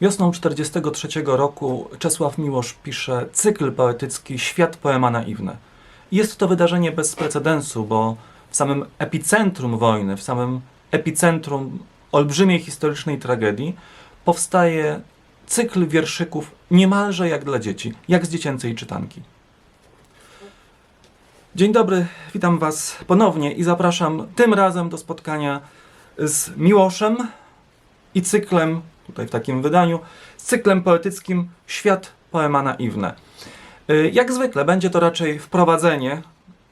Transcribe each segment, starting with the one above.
Wiosną 1943 roku Czesław Miłosz pisze cykl poetycki Świat poema naiwne. Jest to wydarzenie bez precedensu, bo w samym epicentrum wojny, w samym epicentrum olbrzymiej historycznej tragedii powstaje cykl wierszyków niemalże jak dla dzieci, jak z dziecięcej czytanki. Dzień dobry, witam Was ponownie i zapraszam tym razem do spotkania z Miłoszem i cyklem, tutaj w takim wydaniu, z cyklem poetyckim Świat poema naiwne. Y, Jak zwykle będzie to raczej wprowadzenie.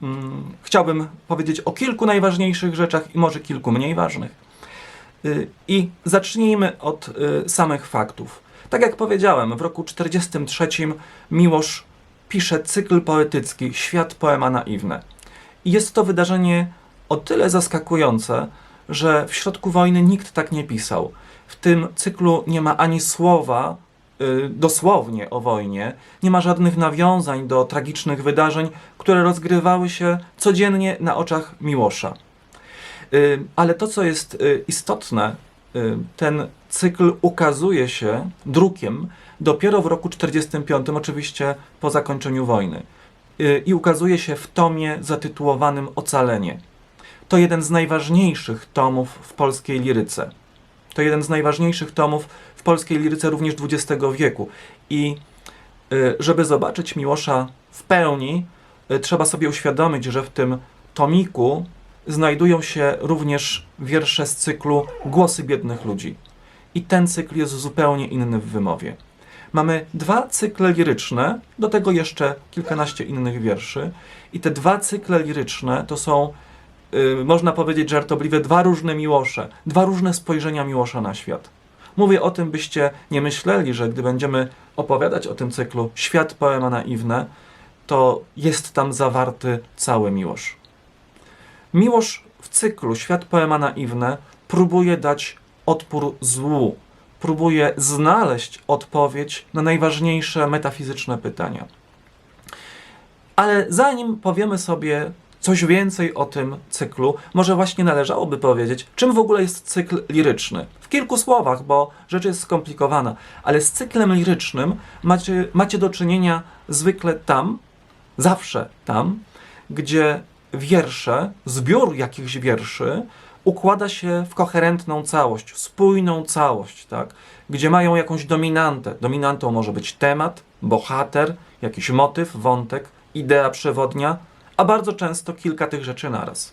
Mm, Chciałbym powiedzieć o kilku najważniejszych rzeczach i może kilku mniej ważnych. Y, I zacznijmy od y, samych faktów. Tak jak powiedziałem, w roku 1943 Miłosz pisze cykl poetycki Świat poema naiwne. I jest to wydarzenie o tyle zaskakujące, że w środku wojny nikt tak nie pisał. W tym cyklu nie ma ani słowa y, dosłownie o wojnie, nie ma żadnych nawiązań do tragicznych wydarzeń, które rozgrywały się codziennie na oczach Miłosza. Y, Ale to, co jest y, istotne, ten cykl ukazuje się drukiem dopiero w roku 1945, oczywiście po zakończeniu wojny. I ukazuje się w tomie zatytułowanym Ocalenie. To jeden z najważniejszych tomów w polskiej liryce. To jeden z najważniejszych tomów w polskiej liryce również XX wieku. I y, żeby zobaczyć Miłosza w pełni, y, trzeba sobie uświadomić, że w tym tomiku znajdują się również wiersze z cyklu Głosy biednych ludzi. I ten cykl jest zupełnie inny w wymowie. Mamy dwa cykle liryczne, do tego jeszcze kilkanaście innych wierszy. I te dwa cykle liryczne to są, y, można powiedzieć żartobliwie, dwa różne Miłosze, dwa różne spojrzenia Miłosza na świat. Mówię o tym, byście nie myśleli, że gdy będziemy opowiadać o tym cyklu Świat poema naiwne, to jest tam zawarty cały Miłosz. Miłosz w cyklu Świat poema naiwne próbuje dać odpór złu, próbuje znaleźć odpowiedź na najważniejsze metafizyczne pytania. Ale zanim powiemy sobie coś więcej o tym cyklu, może właśnie należałoby powiedzieć, czym w ogóle jest cykl liryczny. W kilku słowach, bo rzecz jest skomplikowana, ale z cyklem lirycznym macie, macie do czynienia zwykle tam, zawsze tam, gdzie wiersze, zbiór jakichś wierszy układa się w koherentną całość, spójną całość, tak? gdzie mają jakąś dominantę. Dominantą może być temat, bohater, jakiś motyw, wątek, idea przewodnia, a bardzo często kilka tych rzeczy naraz.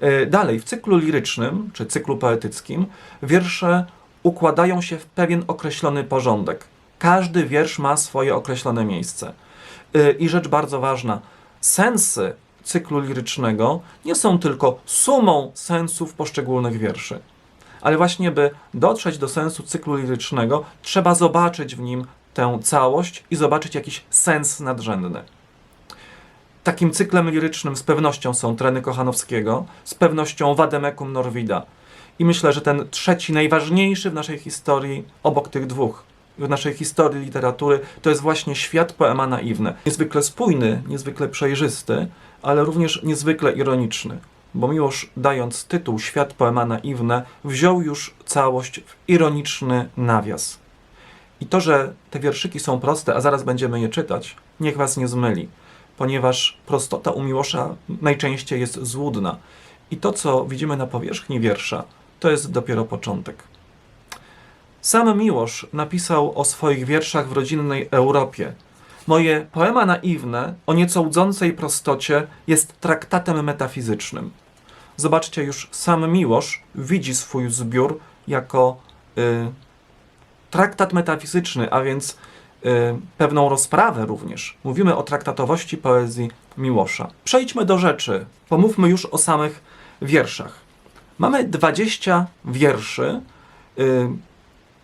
Yy, Dalej, w cyklu lirycznym, czy cyklu poetyckim, wiersze układają się w pewien określony porządek. Każdy wiersz ma swoje określone miejsce. Yy, I rzecz bardzo ważna, sensy cyklu lirycznego nie są tylko sumą sensów poszczególnych wierszy. Ale właśnie, by dotrzeć do sensu cyklu lirycznego, trzeba zobaczyć w nim tę całość i zobaczyć jakiś sens nadrzędny. Takim cyklem lirycznym z pewnością są Treny Kochanowskiego, z pewnością Wademekum Norwida. I myślę, że ten trzeci, najważniejszy w naszej historii, obok tych dwóch, w naszej historii literatury, to jest właśnie świat poema naiwny. Niezwykle spójny, niezwykle przejrzysty, ale również niezwykle ironiczny. Bo Miłosz, dając tytuł Świat poema naiwne, wziął już całość w ironiczny nawias. I to, że te wierszyki są proste, a zaraz będziemy je czytać, niech was nie zmyli, ponieważ prostota u Miłosza najczęściej jest złudna. I to, co widzimy na powierzchni wiersza, to jest dopiero początek. Sam Miłosz napisał o swoich wierszach w rodzinnej Europie. Moje poema naiwne o nieco łudzącej prostocie jest traktatem metafizycznym. Zobaczcie, już sam Miłosz widzi swój zbiór jako y, traktat metafizyczny, a więc pewną rozprawę również. Mówimy o traktatowości poezji Miłosza. Przejdźmy do rzeczy. Pomówmy już o samych wierszach. Mamy 20 wierszy y,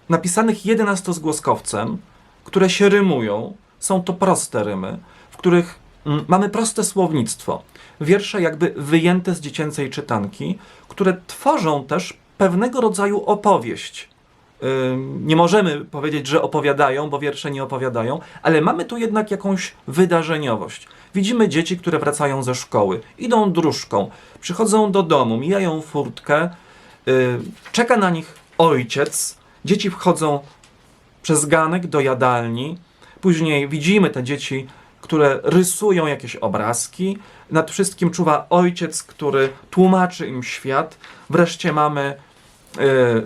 napisanych 11 zgłoskowcem, które się rymują. Są to proste rymy, w których mm, mamy proste słownictwo. Wiersze jakby wyjęte z dziecięcej czytanki, które tworzą też pewnego rodzaju opowieść. Nie możemy powiedzieć, że opowiadają, bo wiersze nie opowiadają, ale mamy tu jednak jakąś wydarzeniowość. Widzimy dzieci, które wracają ze szkoły, idą dróżką, przychodzą do domu, mijają furtkę, yy, czeka na nich ojciec, dzieci wchodzą przez ganek do jadalni. Później widzimy te dzieci, które rysują jakieś obrazki. Nad wszystkim czuwa ojciec, który tłumaczy im świat. Wreszcie mamy y,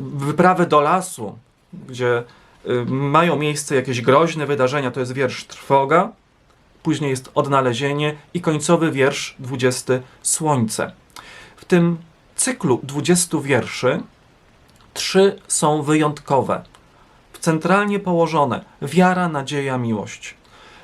wyprawy do lasu, gdzie y, mają miejsce jakieś groźne wydarzenia. To jest wiersz Trwoga. Później jest odnalezienie i końcowy wiersz 20 Słońce. W tym cyklu 20 wierszy trzy są wyjątkowe, centralnie położone: wiara, nadzieja, miłość.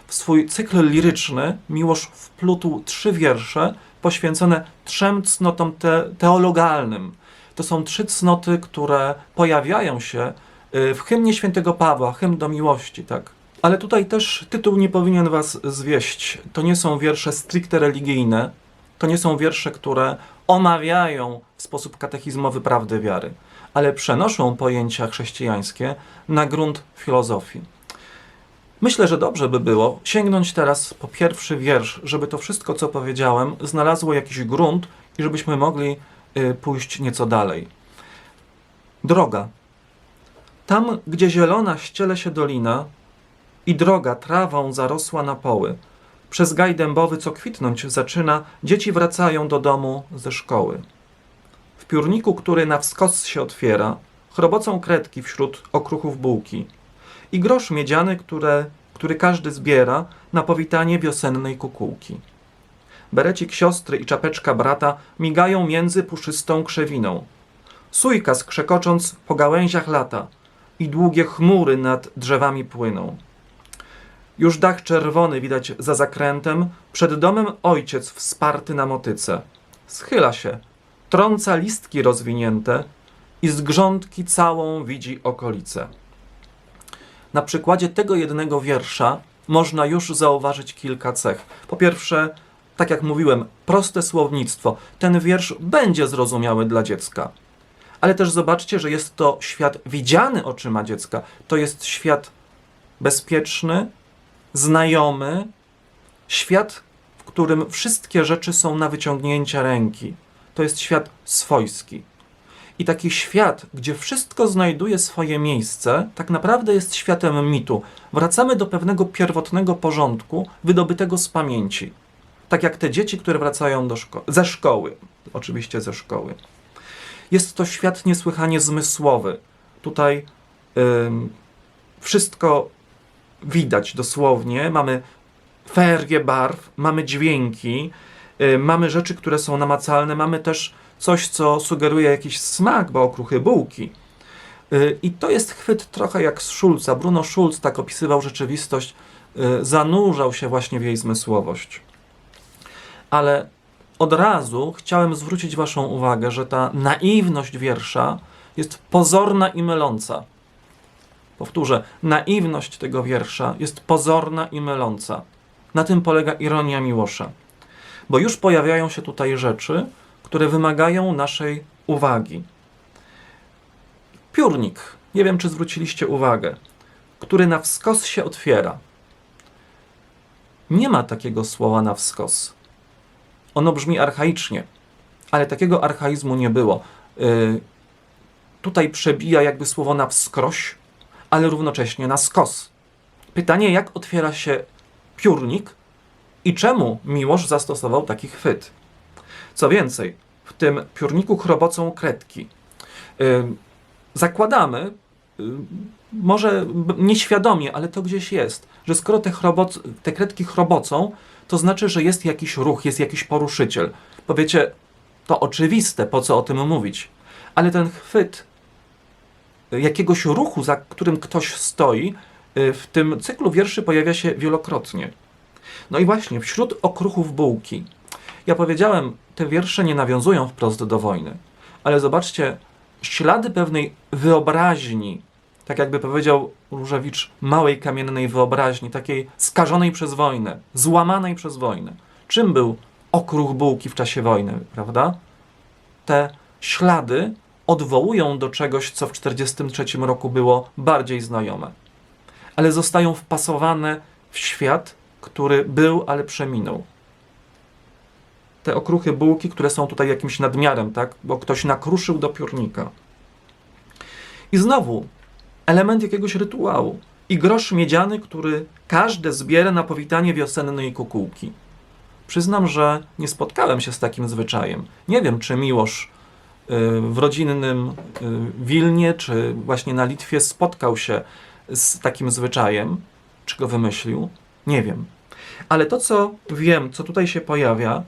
W swój cykl liryczny Miłosz wplótł trzy wiersze poświęcone trzem cnotom te teologalnym. To są trzy cnoty, które pojawiają się y, w hymnie świętego Pawła, hymn do miłości, tak. Ale tutaj też tytuł nie powinien was zwieść. To nie są wiersze stricte religijne, to nie są wiersze, które omawiają w sposób katechizmowy prawdy wiary, ale przenoszą pojęcia chrześcijańskie na grunt filozofii. Myślę, że dobrze by było sięgnąć teraz po pierwszy wiersz, żeby to wszystko, co powiedziałem, znalazło jakiś grunt i żebyśmy mogli pójść nieco dalej. Droga. Tam, gdzie zielona ściele się dolina i droga trawą zarosła na poły, przez gaj dębowy, co kwitnąć zaczyna, dzieci wracają do domu ze szkoły. W piórniku, który na wskos się otwiera, chrobocą kredki wśród okruchów bułki i grosz miedziany, które, który każdy zbiera na powitanie wiosennej kukułki. Berecik siostry i czapeczka brata migają między puszystą krzewiną. Sójka skrzekocząc po gałęziach lata i długie chmury nad drzewami płyną. Już dach czerwony widać za zakrętem, przed domem ojciec wsparty na motyce. Schyla się, trąca listki rozwinięte i z grządki całą widzi okolicę. Na przykładzie tego jednego wiersza można już zauważyć kilka cech. Po pierwsze, tak jak mówiłem, proste słownictwo. Ten wiersz będzie zrozumiały dla dziecka. Ale też zobaczcie, że jest to świat widziany oczyma dziecka. To jest świat bezpieczny, znajomy, świat, w którym wszystkie rzeczy są na wyciągnięcie ręki. To jest świat swojski. I taki świat, gdzie wszystko znajduje swoje miejsce, tak naprawdę jest światem mitu. Wracamy do pewnego pierwotnego porządku wydobytego z pamięci. Tak jak te dzieci, które wracają do szko- ze szkoły. Oczywiście ze szkoły. Jest to świat niesłychanie zmysłowy. Tutaj wszystko widać dosłownie. Mamy ferie barw, mamy dźwięki, y, mamy rzeczy, które są namacalne, mamy też coś, co sugeruje jakiś smak, bo okruchy bułki. Y, I to jest chwyt trochę jak z Schulza. Bruno Schulz tak opisywał rzeczywistość, y, zanurzał się właśnie w jej zmysłowość. Ale od razu chciałem zwrócić Waszą uwagę, że ta naiwność wiersza jest pozorna i myląca. Powtórzę, naiwność tego wiersza jest pozorna i myląca. Na tym polega ironia Miłosza. Bo już pojawiają się tutaj rzeczy, które wymagają naszej uwagi. Piórnik, nie wiem czy zwróciliście uwagę, który na wskos się otwiera. Nie ma takiego słowa na wskos. Ono brzmi archaicznie, ale takiego archaizmu nie było. Yy, tutaj przebija jakby słowo na wskroś, ale równocześnie na skos. Pytanie, jak otwiera się piórnik i czemu Miłosz zastosował taki chwyt? Co więcej, w tym piórniku chrobocą kredki. Yy, zakładamy, yy, może nieświadomie, ale to gdzieś jest, że skoro te, chroboc, te kredki chrobocą, to znaczy, że jest jakiś ruch, jest jakiś poruszyciel. Powiecie, to oczywiste, po co o tym mówić. Ale ten chwyt jakiegoś ruchu, za którym ktoś stoi, y, w tym cyklu wierszy pojawia się wielokrotnie. No i właśnie, wśród okruchów bułki. Ja powiedziałem, te wiersze nie nawiązują wprost do wojny, ale zobaczcie, ślady pewnej wyobraźni, tak jakby powiedział Różewicz, małej kamiennej wyobraźni, takiej skażonej przez wojnę, złamanej przez wojnę. Czym był okruch bułki w czasie wojny, prawda? Te ślady odwołują do czegoś, co w 1943 roku było bardziej znajome, ale zostają wpasowane w świat, który był, ale przeminął. Te okruchy bułki, które są tutaj jakimś nadmiarem, tak? Bo ktoś nakruszył do piórnika. I znowu element jakiegoś rytuału. i grosz miedziany, który każde zbiera na powitanie wiosennej kukułki. Przyznam, że nie spotkałem się z takim zwyczajem. Nie wiem, czy Miłosz y, w rodzinnym y, Wilnie, czy właśnie na Litwie spotkał się z takim zwyczajem, czy go wymyślił. Nie wiem. Ale to, co wiem, co tutaj się pojawia,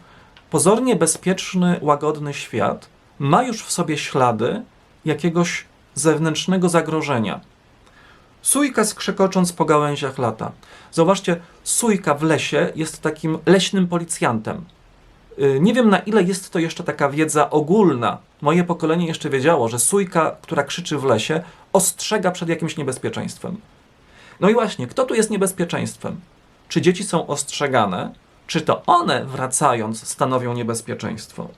pozornie bezpieczny, łagodny świat ma już w sobie ślady jakiegoś zewnętrznego zagrożenia. Sójka skrzekocząc po gałęziach lata. Zauważcie, sójka w lesie jest takim leśnym policjantem. Y, Nie wiem na ile jest to jeszcze taka wiedza ogólna. Moje pokolenie jeszcze wiedziało, że sójka, która krzyczy w lesie, ostrzega przed jakimś niebezpieczeństwem. No i właśnie, kto tu jest niebezpieczeństwem? Czy dzieci są ostrzegane, czy to one wracając stanowią niebezpieczeństwo?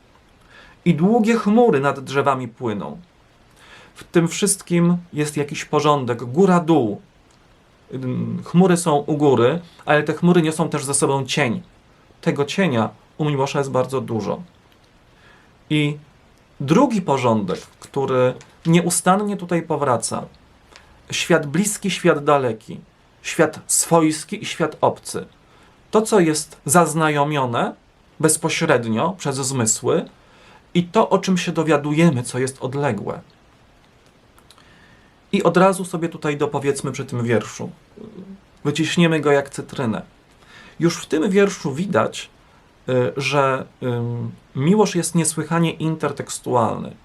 I długie chmury nad drzewami płyną. W tym wszystkim jest jakiś porządek, góra-dół. Chmury są u góry, ale te chmury niosą też ze sobą cień. Tego cienia u Miłosza jest bardzo dużo. I drugi porządek, który nieustannie tutaj powraca, świat bliski, świat daleki, świat swojski i świat obcy. To, co jest zaznajomione bezpośrednio przez zmysły i to, o czym się dowiadujemy, co jest odległe. I od razu sobie tutaj dopowiedzmy przy tym wierszu. Wyciśniemy go jak cytrynę. Już w tym wierszu widać, y, że ym, Miłosz jest niesłychanie intertekstualny.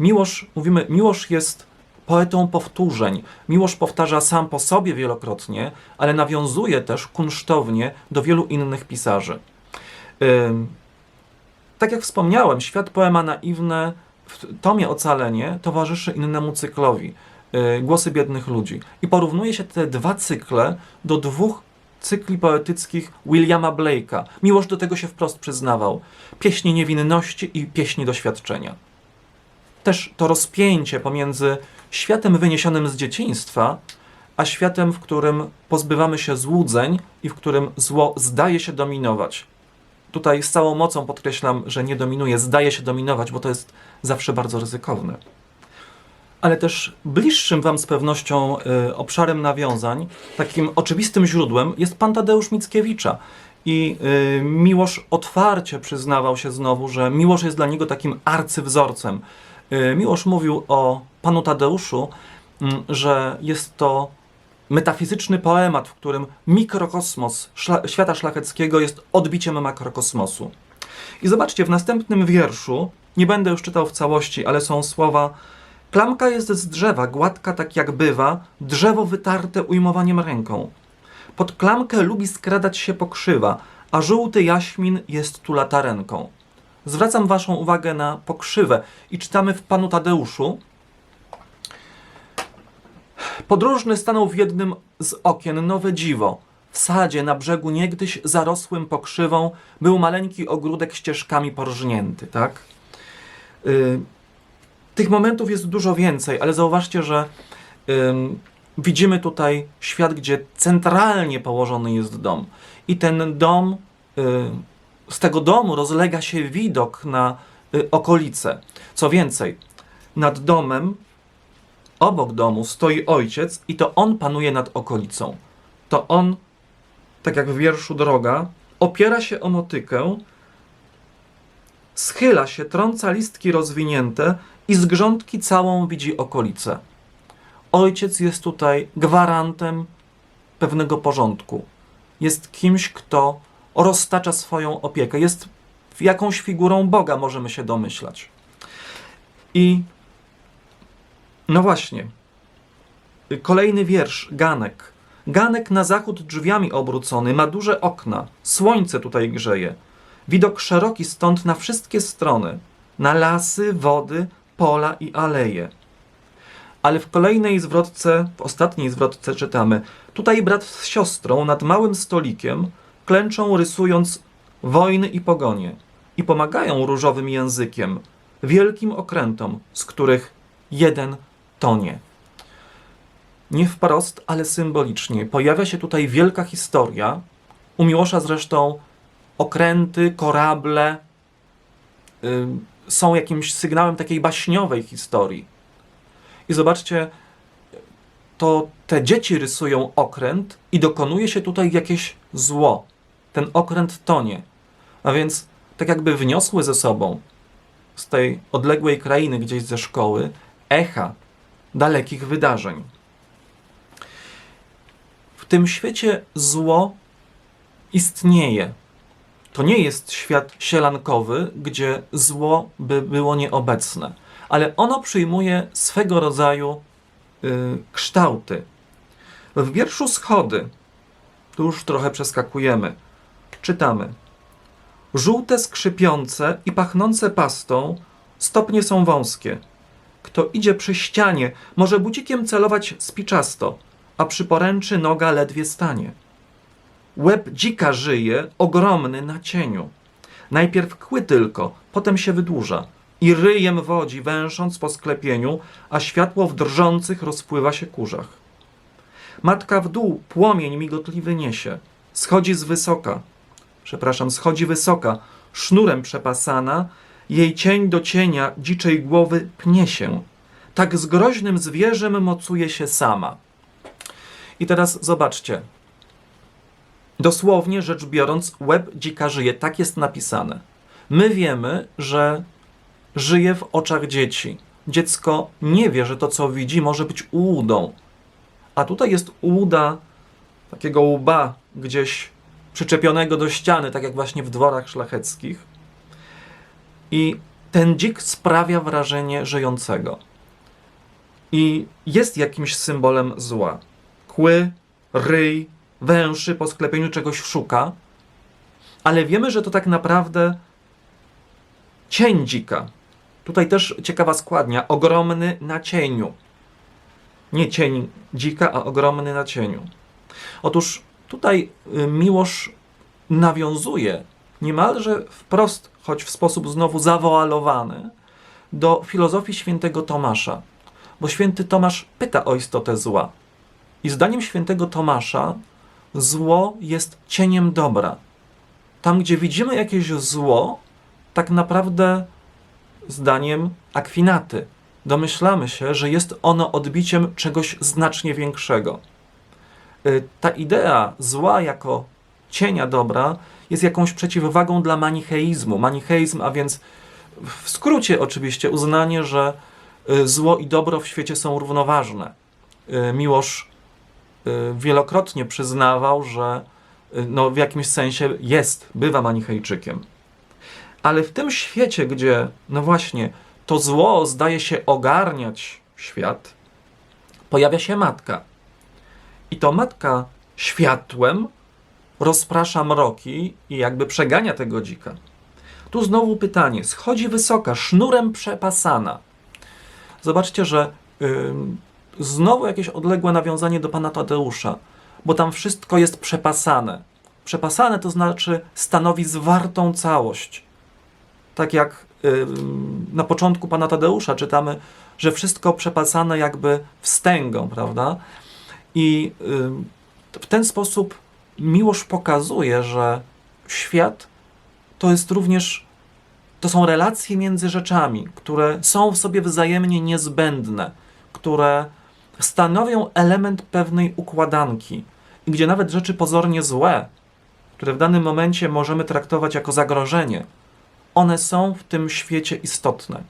Miłosz, mówimy, Miłosz jest poetą powtórzeń. Miłosz powtarza sam po sobie wielokrotnie, ale nawiązuje też kunsztownie do wielu innych pisarzy. Ym, tak jak wspomniałem, świat poema naiwne w tomie Ocalenie towarzyszy innemu cyklowi y, Głosy biednych ludzi. I porównuje się te dwa cykle do dwóch cykli poetyckich Williama Blake'a. Miłosz do tego się wprost przyznawał. Pieśni niewinności i pieśni doświadczenia. Też to rozpięcie pomiędzy światem wyniesionym z dzieciństwa, a światem, w którym pozbywamy się złudzeń i w którym zło zdaje się dominować. Tutaj z całą mocą podkreślam, że nie dominuje, zdaje się dominować, bo to jest zawsze bardzo ryzykowne. Ale też bliższym Wam z pewnością y, obszarem nawiązań, takim oczywistym źródłem jest pan Tadeusz Mickiewicza. I y, Miłosz otwarcie przyznawał się znowu, że Miłosz jest dla niego takim arcywzorcem. Y, Miłosz mówił o panu Tadeuszu, mm, że jest to metafizyczny poemat, w którym mikrokosmos szla świata szlacheckiego jest odbiciem makrokosmosu. I zobaczcie, w następnym wierszu, nie będę już czytał w całości, ale są słowa Klamka jest z drzewa, gładka tak jak bywa, drzewo wytarte ujmowaniem ręką. Pod klamkę lubi skradać się pokrzywa, a żółty jaśmin jest tu latarenką. Zwracam waszą uwagę na pokrzywę i czytamy w Panu Tadeuszu. Podróżny stanął w jednym z okien nowe dziwo. W sadzie na brzegu niegdyś zarosłym pokrzywą był maleńki ogródek ścieżkami porżnięty, tak? Y, tych momentów jest dużo więcej, ale zauważcie, że ym, widzimy tutaj świat, gdzie centralnie położony jest dom. I ten dom, y, z tego domu rozlega się widok na y, okolice. Co więcej, nad domem, obok domu stoi ojciec i to on panuje nad okolicą. To on, tak jak w wierszu Droga, opiera się o motykę, schyla się, trąca listki rozwinięte i z grządki całą widzi okolicę. Ojciec jest tutaj gwarantem pewnego porządku. Jest kimś, kto roztacza swoją opiekę. Jest jakąś figurą Boga, możemy się domyślać. I no właśnie. Kolejny wiersz, Ganek. Ganek na zachód drzwiami obrócony, ma duże okna, słońce tutaj grzeje. Widok szeroki stąd na wszystkie strony, na lasy, wody, pola i aleje. Ale w kolejnej zwrotce, w ostatniej zwrotce czytamy: Tutaj brat z siostrą nad małym stolikiem klęczą, rysując wojny i pogonie, i pomagają różowym językiem, wielkim okrętom, z których jeden tonie. Nie wprost, ale symbolicznie pojawia się tutaj wielka historia. U Miłosza zresztą okręty, korable są jakimś sygnałem takiej baśniowej historii. I zobaczcie, to te dzieci rysują okręt i dokonuje się tutaj jakieś zło. Ten okręt tonie. A więc tak jakby wniosły ze sobą z tej odległej krainy, gdzieś ze szkoły, echa dalekich wydarzeń. W tym świecie zło istnieje. To nie jest świat sielankowy, gdzie zło by było nieobecne, ale ono przyjmuje swego rodzaju y, kształty. W wierszu Schody, tu już trochę przeskakujemy, czytamy. Żółte, skrzypiące i pachnące pastą, stopnie są wąskie. Kto idzie przy ścianie, może bucikiem celować spiczasto, a przy poręczy noga ledwie stanie. Łeb dzika żyje, ogromny na cieniu. Najpierw kły tylko, potem się wydłuża i ryjem wodzi, węsząc po sklepieniu, a światło w drżących rozpływa się kurzach. Matka w dół płomień migotliwy niesie, schodzi z wysoka, przepraszam, schodzi wysoka, sznurem przepasana, jej cień do cienia dziczej głowy pnie się. Tak z groźnym zwierzem mocuje się sama. I teraz zobaczcie. Dosłownie rzecz biorąc, łeb dzika żyje. Tak jest napisane. My wiemy, że żyje w oczach dzieci. Dziecko nie wie, że to, co widzi, może być ułudą. A tutaj jest ułuda takiego łba gdzieś przyczepionego do ściany, tak jak właśnie w dworach szlacheckich. I ten dzik sprawia wrażenie żyjącego. I jest jakimś symbolem zła. Kły, ryj, węszy po sklepieniu czegoś szuka, ale wiemy, że to tak naprawdę cień dzika. Tutaj też ciekawa składnia. Ogromny na cieniu. Nie cień dzika, a ogromny na cieniu. Otóż tutaj y, Miłosz nawiązuje niemalże wprost, choć w sposób znowu zawoalowany, do filozofii świętego Tomasza. Bo święty Tomasz pyta o istotę zła. I zdaniem świętego Tomasza zło jest cieniem dobra. Tam, gdzie widzimy jakieś zło, tak naprawdę zdaniem Akwinaty domyślamy się, że jest ono odbiciem czegoś znacznie większego. Y, Ta idea zła jako cienia dobra jest jakąś przeciwwagą dla manicheizmu. Manicheizm, a więc w skrócie oczywiście uznanie, że y, zło i dobro w świecie są równoważne. Y, Miłosz wielokrotnie przyznawał, że y, no, w jakimś sensie jest, bywa manichejczykiem. Ale w tym świecie, gdzie, no właśnie, to zło zdaje się ogarniać świat, pojawia się matka. I to matka światłem rozprasza mroki i jakby przegania tego dzika. Tu znowu pytanie. Schodzi wysoka, sznurem przepasana. Zobaczcie, że ym, znowu jakieś odległe nawiązanie do pana Tadeusza, bo tam wszystko jest przepasane. Przepasane to znaczy stanowi zwartą całość. Tak jak ym, na początku pana Tadeusza czytamy, że wszystko przepasane jakby wstęgą, prawda? I ym, w ten sposób Miłosz pokazuje, że świat to jest również, to są relacje między rzeczami, które są w sobie wzajemnie niezbędne, które stanowią element pewnej układanki i gdzie nawet rzeczy pozornie złe, które w danym momencie możemy traktować jako zagrożenie, one są w tym świecie istotne.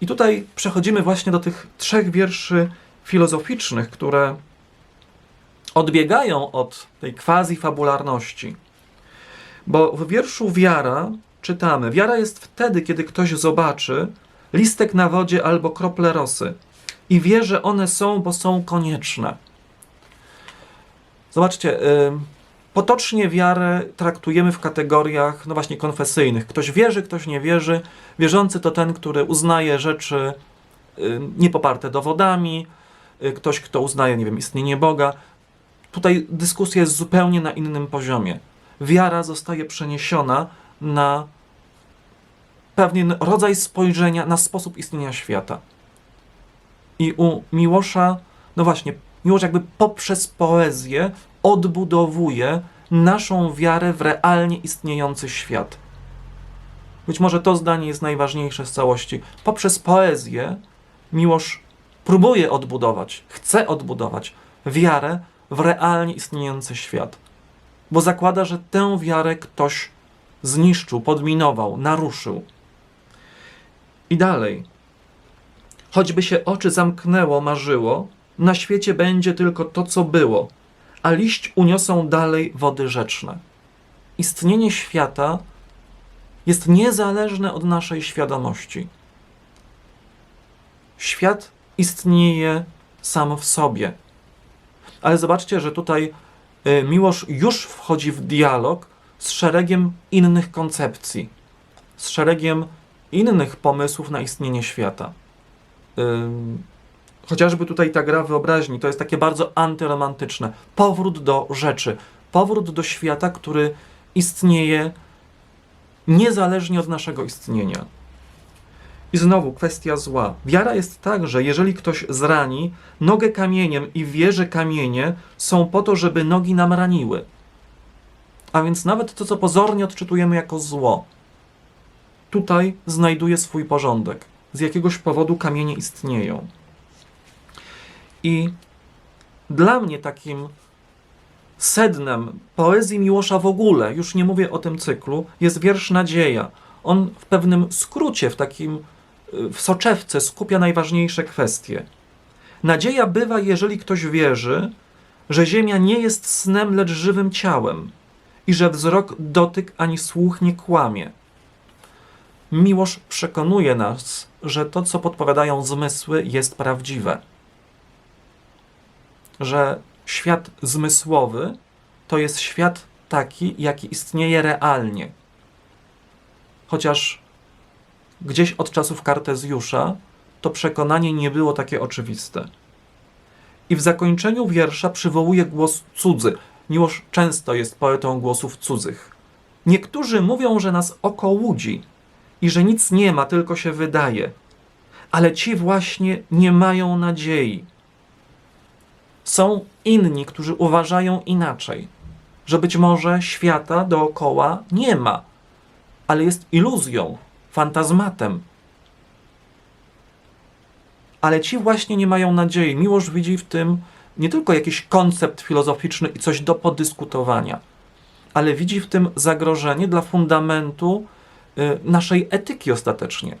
I tutaj przechodzimy właśnie do tych trzech wierszy filozoficznych, które odbiegają od tej quasi-fabularności. Bo w wierszu wiara czytamy: Wiara jest wtedy, kiedy ktoś zobaczy listek na wodzie albo krople rosy i wie, że one są, bo są konieczne. Zobaczcie, potocznie wiarę traktujemy w kategoriach, no właśnie, konfesyjnych. Ktoś wierzy, ktoś nie wierzy. Wierzący to ten, który uznaje rzeczy niepoparte dowodami, y, ktoś, kto uznaje, nie wiem, istnienie Boga. Tutaj dyskusja jest zupełnie na innym poziomie. Wiara zostaje przeniesiona na pewien rodzaj spojrzenia na sposób istnienia świata. I u Miłosza, no właśnie, Miłosz jakby poprzez poezję odbudowuje naszą wiarę w realnie istniejący świat. Być może to zdanie jest najważniejsze z całości. Poprzez poezję Miłosz próbuje odbudować, chce odbudować wiarę w realnie istniejący świat. Bo zakłada, że tę wiarę ktoś zniszczył, podminował, naruszył. I dalej. Choćby się oczy zamknęło, marzyło, na świecie będzie tylko to, co było, a liść uniosą dalej wody rzeczne. Istnienie świata jest niezależne od naszej świadomości. Świat istnieje sam w sobie. Ale zobaczcie, że tutaj y, Miłosz już wchodzi w dialog z szeregiem innych koncepcji, z szeregiem innych pomysłów na istnienie świata. Chociażby tutaj ta gra wyobraźni to jest takie bardzo antyromantyczne. Powrót do rzeczy, powrót do świata, który istnieje niezależnie od naszego istnienia. I znowu kwestia zła. Wiara jest tak, że jeżeli ktoś zrani nogę kamieniem i wie, że kamienie są po to, żeby nogi nam raniły. A więc nawet to, co pozornie odczytujemy jako zło, tutaj znajduje swój porządek. Z jakiegoś powodu kamienie istnieją. I dla mnie takim sednem poezji Miłosza w ogóle, już nie mówię o tym cyklu, jest wiersz Nadzieja. On w pewnym skrócie, w takim w soczewce skupia najważniejsze kwestie. Nadzieja bywa, jeżeli ktoś wierzy, że Ziemia nie jest snem, lecz żywym ciałem i że wzrok, dotyk ani słuch nie kłamie. Miłosz przekonuje nas, że to, co podpowiadają zmysły, jest prawdziwe. Że świat zmysłowy to jest świat taki, jaki istnieje realnie. Chociaż gdzieś od czasów Kartezjusza to przekonanie nie było takie oczywiste. I w zakończeniu wiersza przywołuje głos cudzy. Miłosz często jest poetą głosów cudzych. Niektórzy mówią, że nas oko łudzi i że nic nie ma, tylko się wydaje. Ale ci właśnie nie mają nadziei. Są inni, którzy uważają inaczej, że być może świata dookoła nie ma, ale jest iluzją, fantazmatem. Ale ci właśnie nie mają nadziei. Miłosz widzi w tym nie tylko jakiś koncept filozoficzny i coś do podyskutowania, ale widzi w tym zagrożenie dla fundamentu naszej etyki ostatecznie.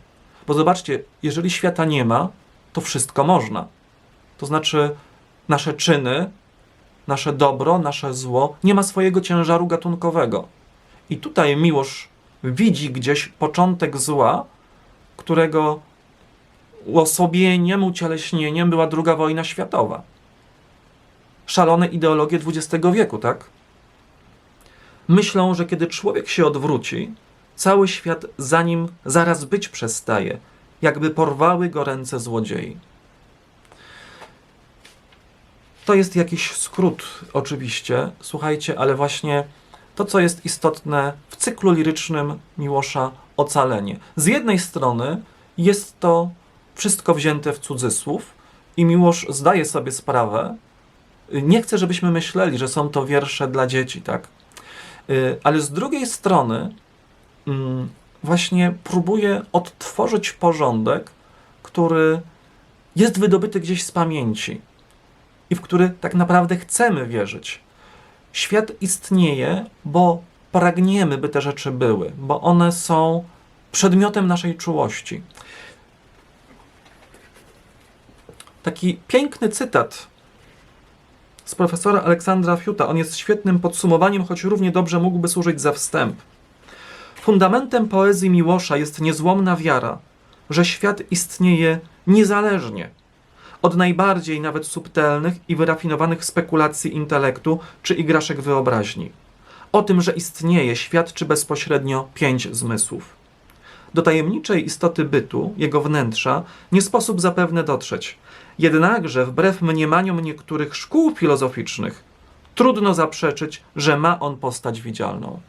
Bo zobaczcie, jeżeli świata nie ma, to wszystko można. To znaczy, nasze czyny, nasze dobro, nasze zło nie ma swojego ciężaru gatunkowego. I tutaj Miłosz widzi gdzieś początek zła, którego uosobieniem, ucieleśnieniem była II wojna światowa. Szalone ideologie XX wieku, tak? Myślą, że kiedy człowiek się odwróci, cały świat za nim zaraz być przestaje, jakby porwały go ręce złodziei. To jest jakiś skrót, oczywiście, słuchajcie, ale właśnie to, co jest istotne w cyklu lirycznym Miłosza Ocalenie. Z jednej strony jest to wszystko wzięte w cudzysłów i Miłosz zdaje sobie sprawę, nie chcę, żebyśmy myśleli, że są to wiersze dla dzieci, tak? Y, Ale z drugiej strony właśnie próbuje odtworzyć porządek, który jest wydobyty gdzieś z pamięci i w który tak naprawdę chcemy wierzyć. Świat istnieje, bo pragniemy, by te rzeczy były, bo one są przedmiotem naszej czułości. Taki piękny cytat z profesora Aleksandra Fiuta. On jest świetnym podsumowaniem, choć równie dobrze mógłby służyć za wstęp. Fundamentem poezji Miłosza jest niezłomna wiara, że świat istnieje niezależnie od najbardziej nawet subtelnych i wyrafinowanych spekulacji intelektu czy igraszek wyobraźni. O tym, że istnieje, świadczy bezpośrednio pięć zmysłów. Do tajemniczej istoty bytu, jego wnętrza, nie sposób zapewne dotrzeć. Jednakże, wbrew mniemaniom niektórych szkół filozoficznych, trudno zaprzeczyć, że ma on postać widzialną.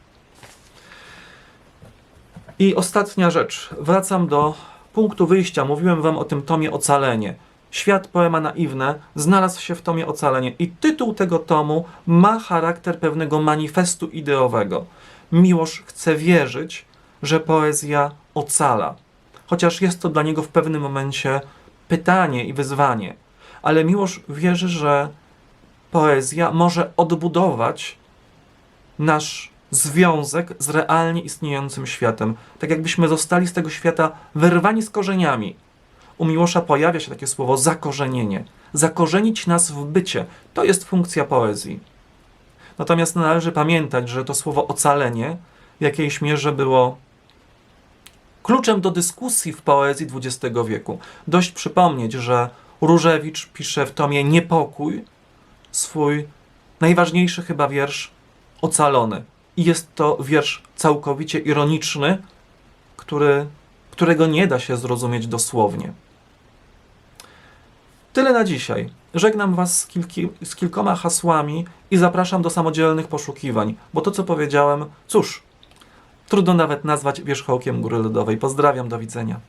I ostatnia rzecz. Wracam do punktu wyjścia. Mówiłem wam o tym tomie Ocalenie. Świat poema naiwne znalazł się w tomie Ocalenie i tytuł tego tomu ma charakter pewnego manifestu ideowego. Miłosz chce wierzyć, że poezja ocala, chociaż jest to dla niego w pewnym momencie pytanie i wyzwanie. Ale Miłosz wierzy, że poezja może odbudować nasz związek z realnie istniejącym światem. Tak jakbyśmy zostali z tego świata wyrwani z korzeniami. U Miłosza pojawia się takie słowo zakorzenienie. Zakorzenić nas w bycie. To jest funkcja poezji. Natomiast należy pamiętać, że to słowo ocalenie w jakiejś mierze było kluczem do dyskusji w poezji XX wieku. Dość przypomnieć, że Różewicz pisze w tomie Niepokój swój najważniejszy chyba wiersz Ocalony. I jest to wiersz całkowicie ironiczny, który, którego nie da się zrozumieć dosłownie. Tyle na dzisiaj. Żegnam Was z, kilki, z kilkoma hasłami i zapraszam do samodzielnych poszukiwań, bo to, co powiedziałem, cóż, trudno nawet nazwać wierzchołkiem góry lodowej. Pozdrawiam, do widzenia.